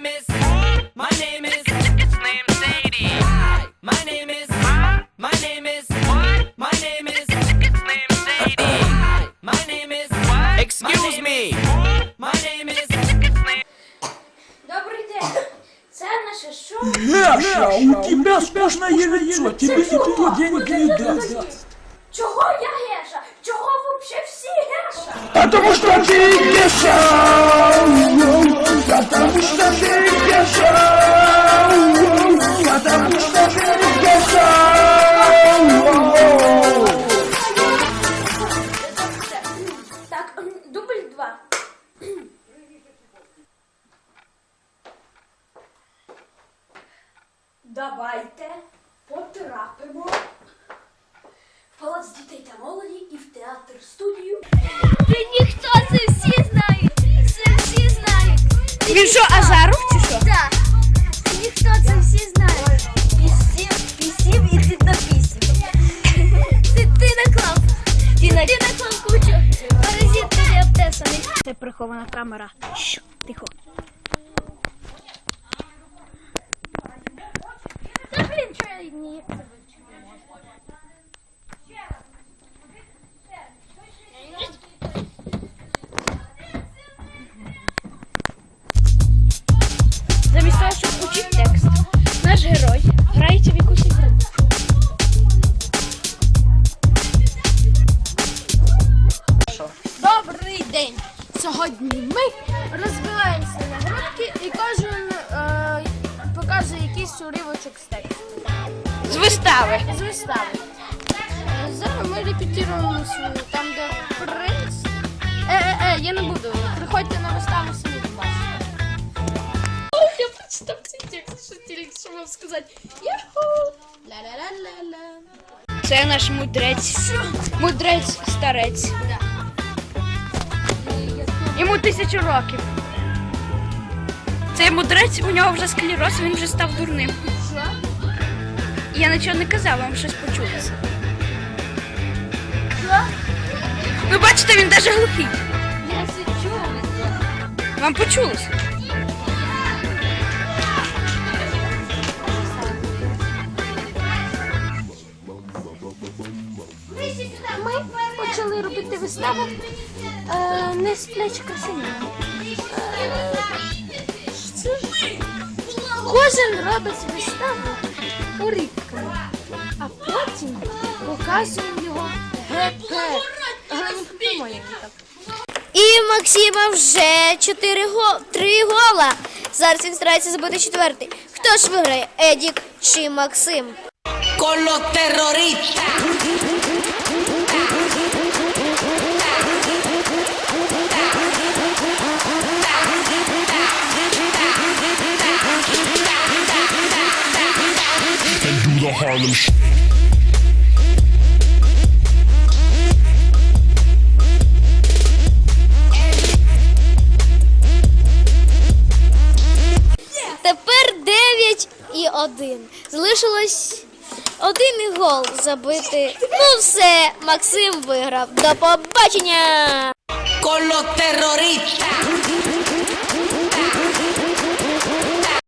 name is. My name is. It's named Sadie. Hi. My name is. My name is. What? My name is. It's named Sadie. Hi. My name is. What? Excuse me. My name is. Добрий день. Це наше шоу. Яша, у тебя скучное яйцо, тебе никто денег не даст. Чого я Геша? Чого вообще всі Геша? Потому что ты Яша, Так, дубль два. Давайте потрапимо в палац дітей та молоді і в театр студію. Ніхто це всі знають. Це всі знають. Він що, Азаров Ти, ти кучу. Паразит не обтесаний. Це прихована камера. Що, тихо. День! Сьогодні ми розбираємося на групки і кожен е, показує якийсь уривочок з тексту. З вистави. З вистави. Зараз ми репетируємо свою, там де принц. Е, е, е, я не буду. Приходьте на виставу самі побачите. Я прочитав цей текст, що тільки що вам сказати. Яху! Ла-ла-ла-ла-ла. Це наш мудрець. Мудрець старець. Йому тисячу років. Цей мудрець, у нього вже склероз, він вже став дурним. Я нічого не казав, вам щось почулося. Ви бачите, він навіть глухий. Вам почулося? Ми почали робити виставу е, не сплячі красині. Кожен робить виставу урivками, а потім показуємо його ГП. Помоємо так. І Максима вже 4 го... 3 гола. Зараз він старається забити четвертий. Хто ж виграє? Едік чи Максим? Con los the Harlem Sh- Тепер 9 і 1. Залишилось один гол забити. Ну все, Максим виграв. До побачення! Los terroristas.